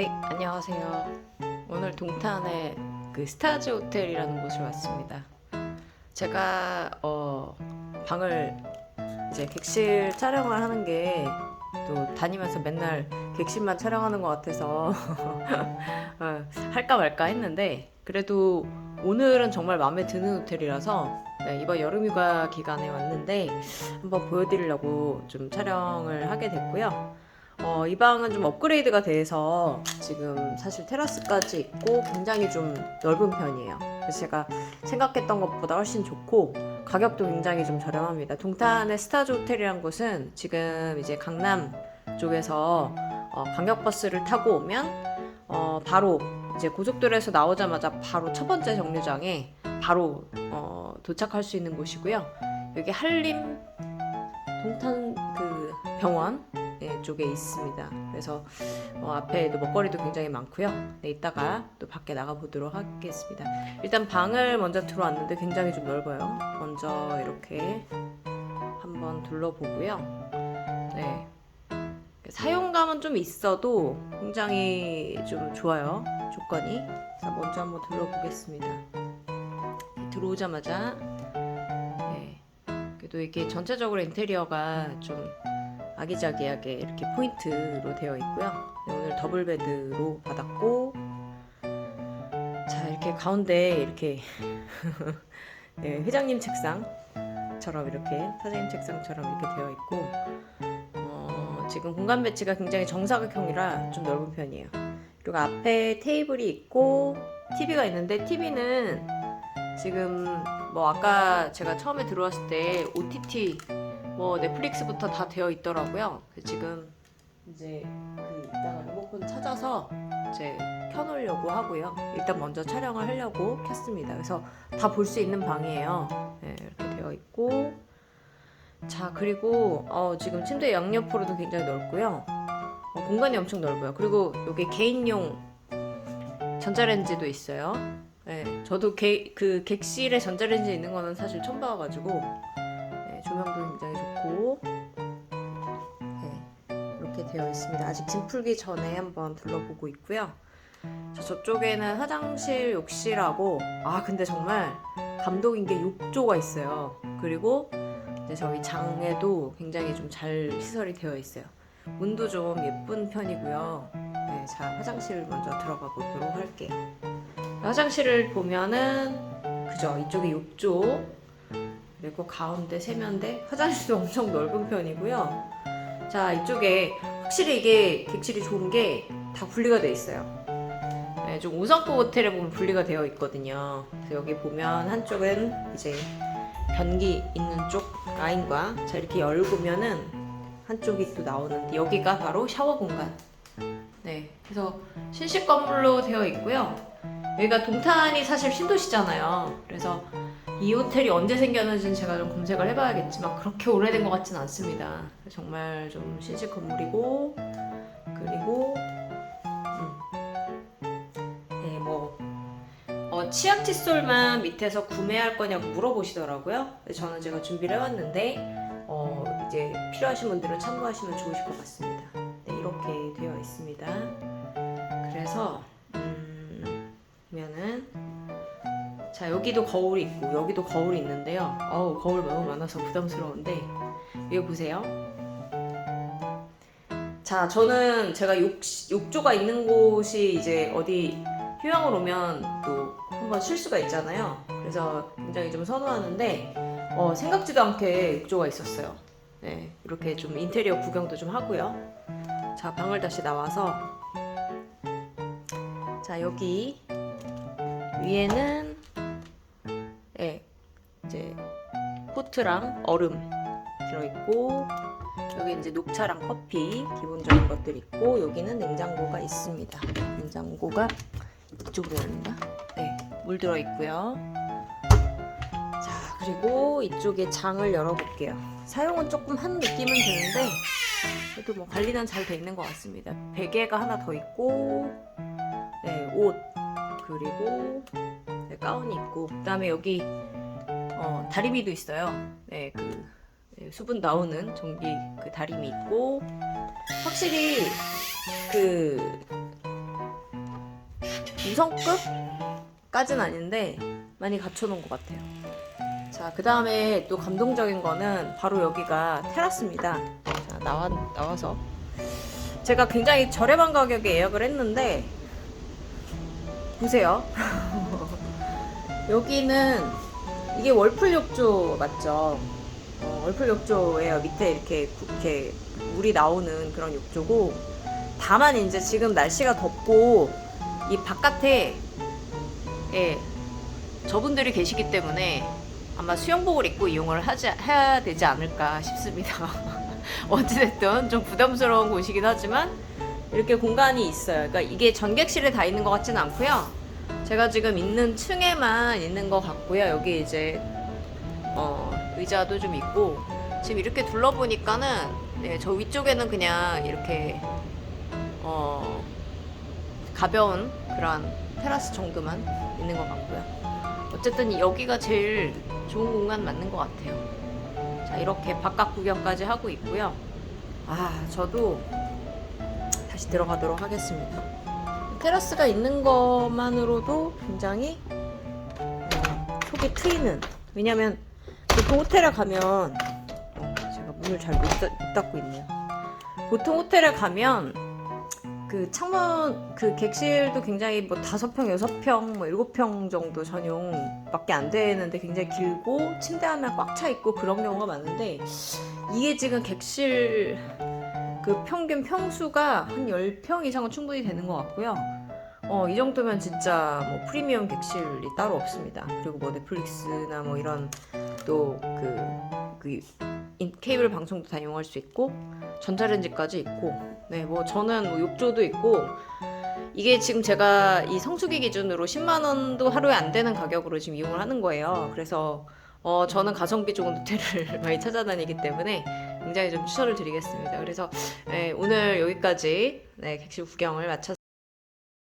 네, 안녕하세요. 오늘 동탄의 그 스타즈 호텔이라는 곳을 왔습니다. 제가 어, 방을 이제 객실 촬영을 하는 게 또 다니면서 맨날 객실만 촬영하는 것 같아서 어, 할까 말까 했는데 그래도 오늘은 정말 마음에 드는 호텔이라서 네, 이번 여름휴가 기간에 왔는데 한번 보여드리려고 좀 촬영을 하게 됐고요. 어, 이 방은 좀 업그레이드가 돼서 지금 사실 테라스까지 있고 굉장히 좀 넓은 편이에요. 그래서 제가 생각했던 것보다 훨씬 좋고 가격도 굉장히 좀 저렴합니다. 동탄의 스타즈 호텔이란 곳은 지금 이제 강남 쪽에서 어, 광역버스를 타고 오면 어, 바로 이제 고속도로에서 나오자마자 바로 첫 번째 정류장에 바로 어, 도착할 수 있는 곳이고요. 여기 한림 동탄 그 병원 네, 쪽에 있습니다. 그래서 어, 앞에도 먹거리도 굉장히 많고요. 네, 이따가 또 밖에 나가 보도록 하겠습니다. 일단 방을 먼저 들어왔는데 굉장히 좀 넓어요. 먼저 이렇게 한번 둘러보고요. 네. 사용감은 좀 있어도 굉장히 좀 좋아요. 조건이. 자, 먼저 한번 둘러보겠습니다. 들어오자마자 네. 그래도 이게 전체적으로 인테리어가 좀 아기자기하게 이렇게 포인트로 되어 있고요. 네, 오늘 더블 베드로 받았고, 자 이렇게 가운데 이렇게 네, 회장님 책상처럼 이렇게 사장님 책상처럼 이렇게 되어 있고, 어, 지금 공간 배치가 굉장히 정사각형이라 좀 넓은 편이에요. 그리고 앞에 테이블이 있고 TV가 있는데 TV는 지금 뭐 아까 제가 처음에 들어왔을 때 OTT 뭐 넷플릭스부터 다 되어 있더라고요. 그래서 지금 이제 그 이따가 리모컨 찾아서 이제 켜놓으려고 하고요. 일단 먼저 촬영을 하려고 켰습니다. 그래서 다 볼 수 있는 방이에요. 네, 이렇게 되어 있고 자 그리고 어, 지금 침대 양옆으로도 굉장히 넓고요. 어, 공간이 엄청 넓어요. 그리고 여기 개인용 전자레인지도 있어요. 네, 저도 개, 그 객실에 전자레인지 있는 거는 사실 처음 봐가지고 네, 조명도 굉장히 좋고 이렇게 되어 있습니다. 아직 짐 풀기 전에 한번 둘러보고 있고요. 자, 저쪽에는 화장실, 욕실하고 아 근데 정말 감동인 게 욕조가 있어요. 그리고 이제 저희 장에도 굉장히 좀 잘 시설이 되어 있어요. 문도 좀 예쁜 편이고요. 네, 자 화장실 먼저 들어가 보도록 할게요. 화장실을 보면은 그죠 이쪽에 욕조 그리고 가운데 세면대 화장실도 엄청 넓은 편이고요. 자 이쪽에 확실히 이게 객실이 좋은 게 다 분리가 돼 있어요. 네, 좀 5성급 호텔에 보면 분리가 되어 있거든요. 그래서 여기 보면 한쪽은 이제 변기 있는 쪽 라인과 자 이렇게 열고면은 한쪽이 또 나오는데 여기가 바로 샤워 공간. 네, 그래서 신식 건물로 되어 있고요. 여기가 동탄이 사실 신도시잖아요. 그래서 이 호텔이 언제 생겼는지는 제가 좀 검색을 해봐야겠지만 그렇게 오래된 것 같지는 않습니다. 정말 좀 신식 건물이고 그리고 음, 네, 뭐 어, 치약 칫솔만 밑에서 구매할 거냐고 물어보시더라고요. 저는 제가 준비를 해왔는데 어, 이제 필요하신 분들은 참고하시면 좋으실 것 같습니다. 네, 이렇게 되어 있습니다. 그래서 음, 보면은 자 여기도 거울이 있고 여기도 거울이 있는데요. 어우 거울 너무 많아서 부담스러운데 여기 보세요. 자 저는 제가 욕, 욕조가 있는 곳이 이제 어디 휴양을 오면 또 한번 쉴 수가 있잖아요. 그래서 굉장히 좀 선호하는데 어, 생각지도 않게 욕조가 있었어요. 네 이렇게 좀 인테리어 구경도 좀 하고요. 자 방을 다시 나와서 자 여기 위에는 포트랑 얼음 들어있고 여기 이제 녹차랑 커피 기본적인 것들 있고 여기는 냉장고가 있습니다. 냉장고가 이쪽으로 열린다. 네, 물 들어 있고요. 자 그리고 이쪽에 장을 열어볼게요. 사용은 조금 한 느낌은 드는데 그래도 뭐 관리는 잘 돼 있는 것 같습니다. 베개가 하나 더 있고 네, 옷 그리고 네, 가운이 있고 그다음에 여기 어, 다리미도 있어요. 네, 그 네, 수분 나오는 전기 그 다리미 있고 확실히 그 2성급까진 아닌데 많이 갖춰놓은 것 같아요. 자, 그 다음에 또 감동적인 거는 바로 여기가 테라스입니다. 자, 나와, 나와서. 제가 굉장히 저렴한 가격에 예약을 했는데, 보세요. 여기는, 이게 월풀 욕조 맞죠? 어, 월풀 욕조예요. 밑에 이렇게, 구- 이렇게 물이 나오는 그런 욕조고, 다만 이제 지금 날씨가 덥고, 이 바깥에, 예, 저분들이 계시기 때문에 아마 수영복을 입고 이용을 하지, 해야 되지 않을까 싶습니다. 어찌됐든 좀 부담스러운 곳이긴 하지만 이렇게 공간이 있어요. 그러니까 이게 전객실에 다 있는 것 같지는 않고요. 제가 지금 있는 층에만 있는 것 같고요. 여기 이제 어, 의자도 좀 있고 지금 이렇게 둘러보니까는 네, 저 위쪽에는 그냥 이렇게 어, 가벼운 그런 테라스 정도만 있는 것 같고요. 어쨌든 여기가 제일 좋은 공간 맞는 것 같아요. 자, 이렇게 바깥 구경까지 하고 있고요. 아, 저도 다시 들어가도록 하겠습니다. 테라스가 있는 것만으로도 굉장히 어, 속이 트이는. 왜냐면 보통 호텔에 가면 어, 제가 문을 잘 못 닫고 있네요. 보통 호텔에 가면 그 창문 그 객실도 굉장히 뭐 다섯 평 여섯 평뭐 일곱 평 정도 전용밖에 안 되는데 굉장히 길고 침대 하나 꽉 차 있고 그런 경우가 많은데 이게 지금 객실 그 평균 평수가 한 10평 이상은 충분히 되는 것 같고요. 어, 이 정도면 진짜 뭐 프리미엄 객실이 따로 없습니다. 그리고 뭐 넷플릭스나 뭐 이런 또그 그 인- 케이블 방송도 다 이용할 수 있고 전자레인지까지 있고 네 뭐 저는 뭐 욕조도 있고 이게 지금 제가 이 성수기 기준으로 10만 원도 하루에 안 되는 가격으로 지금 이용을 하는 거예요. 그래서 어 저는 가성비 좋은 호텔을 많이 찾아다니기 때문에 굉장히 좀 추천을 드리겠습니다. 그래서 네, 오늘 여기까지 네, 객실 구경을 마쳤.